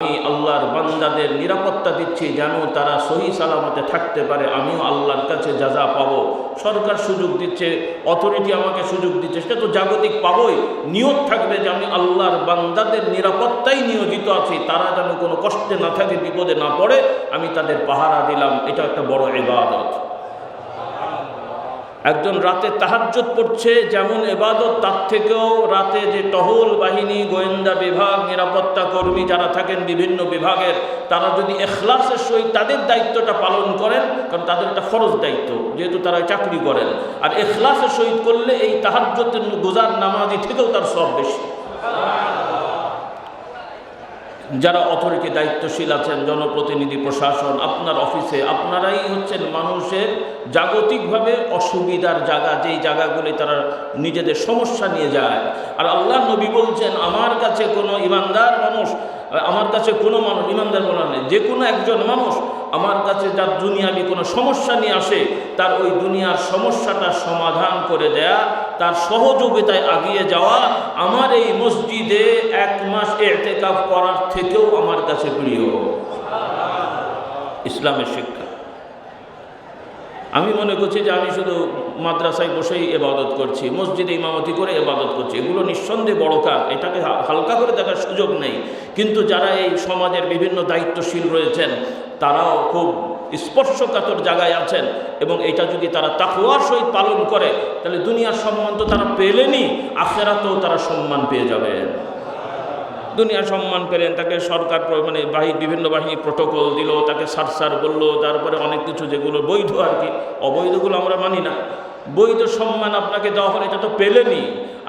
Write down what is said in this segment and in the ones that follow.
আমি আল্লাহর বান্দাদের নিরাপত্তা দিচ্ছি যেন তারা সহি সালামতে থাকতে পারে। আমিও আল্লাহর কাছে যা যা পাবো। সরকার সুযোগ দিচ্ছে, অথরিটি আমাকে সুযোগ দিচ্ছে সেটা তো জাগতিক পাবই। নিয়ত থাকবে যে আমি আল্লাহর বান্দাদের নিরাপত্তাই নিয়োজিত আছি। তারা যেন কোনো কষ্টে না থাকে, বিপদে না পড়ে, আমি তাদের পাহারা দিলাম। এটা একটা বড় ইবাদত। একজন রাতে তাহাজ্জুদ পড়ছে, যেমন এবাদত, তার থেকেও রাতে যে টহল বাহিনী, গোয়েন্দা বিভাগ, নিরাপত্তা কর্মী যারা থাকেন বিভিন্ন বিভাগের, তারা যদি এখলাসের সহিত তাদের দায়িত্বটা পালন করেন, কারণ তাদের একটা ফরজ দায়িত্ব, যেহেতু তারা চাকরি করেন। আর এখলাসের সহিত করলে এই তাহাজ্জুদের গুজার নামাজি থেকেও তার সব বেশি। যারা অথরিটি দায়িত্বশীল আছেন, জনপ্রতিনিধি, প্রশাসন, আপনার অফিসে, আপনারাই হচ্ছেন মানুষের জাগতিকভাবে অসুবিধার জায়গা, যেই জায়গাগুলি তারা নিজেদের সমস্যা নিয়ে যায়। আর আল্লাহ নবী বলছেন, আমার কাছে কোনো ইমানদার মানুষ, আমার কাছে কোনো মানুষ, ইমানদার বলা নেই, যে কোনো একজন মানুষ আমার কাছে যার দুনিয়াবি কোনো সমস্যা নিয়ে আসে, তার ওই দুনিয়ার সমস্যাটা সমাধান করে দেয়া, তার সহযোগিতায় আগিয়ে যাওয়া, আমার এই মসজিদে এক মাস এতেকাফ করার থেকেও আমার কাছে প্রিয়। ইসলামের শিক্ষা। আমি মনে করছি যে আমি শুধু মাদ্রাসায় বসেই এবাদত করছি, মসজিদে ইমামতি করে এবাদত করছি। এগুলো নিঃসন্দেহে বড় কাজ। এটাকে হালকা করে দেখার সুযোগ নেই। কিন্তু যারা এই সমাজের বিভিন্ন দায়িত্বশীল রয়েছেন, তারাও খুব স্পর্শকাতর জায়গায় আছেন এবং এটা যদি তারা তাকুয়ার সহিত পালন করে, তাহলে দুনিয়ার সম্মান তো তারা পেলেনি আখেরাতেও তারা সম্মান পেয়ে যাবে দুনিয়া সম্মান পেলেন, তাকে সরকার মানে বাহির বিভিন্ন বাহিনী প্রোটোকল দিল, তাকে সারসার বলল, তারপরে অনেক কিছু যেগুলো বৈধ আর কি। অবৈধগুলো আমরা মানি না। বৈধ সম্মান আপনাকে দেওয়া হলে, এটা তো পেলেনি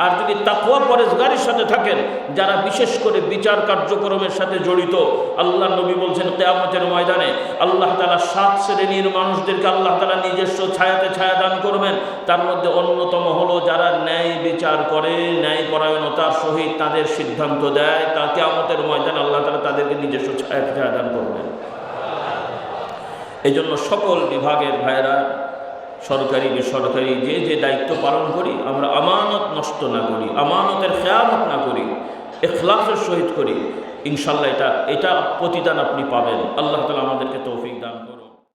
আর যদি তাকুয়া পরেশগারের সাথে থাকেন, যারা বিশেষ করে বিচার কার্যক্রমের সাথে জড়িত আল্লাহ নবী বলছেন, কেয়ামতের ময়দানে আল্লাহ তালা সাত শ্রেণির মানুষদেরকে আল্লাহ তালা নিজস্ব ছায়াতে ছায়া দান করবেন। তার মধ্যে অন্যতম হলো, যারা ন্যায় বিচার করে, ন্যায় পরায়ণতার সহিত তাদের সিদ্ধান্ত দেয়, তা কেয়ামতের ময়দানে আল্লাহ তালা তাদেরকে নিজস্ব ছায়াতে ছায়া দান করবেন। এই জন্য সকল বিভাগের ভাইয়েরা, সরকারি, বেসরকারি, যে যে দায়িত্ব পালন করি, আমরা আমানত নষ্ট না করি, আমানতের খেয়ানত না করি এখলাসের সহিত করি, ইনশাল্লাহ এটা এটা প্রতিদান আপনি পাবেন। আল্লাহ তালা আমাদেরকে তৌফিক দান করুন।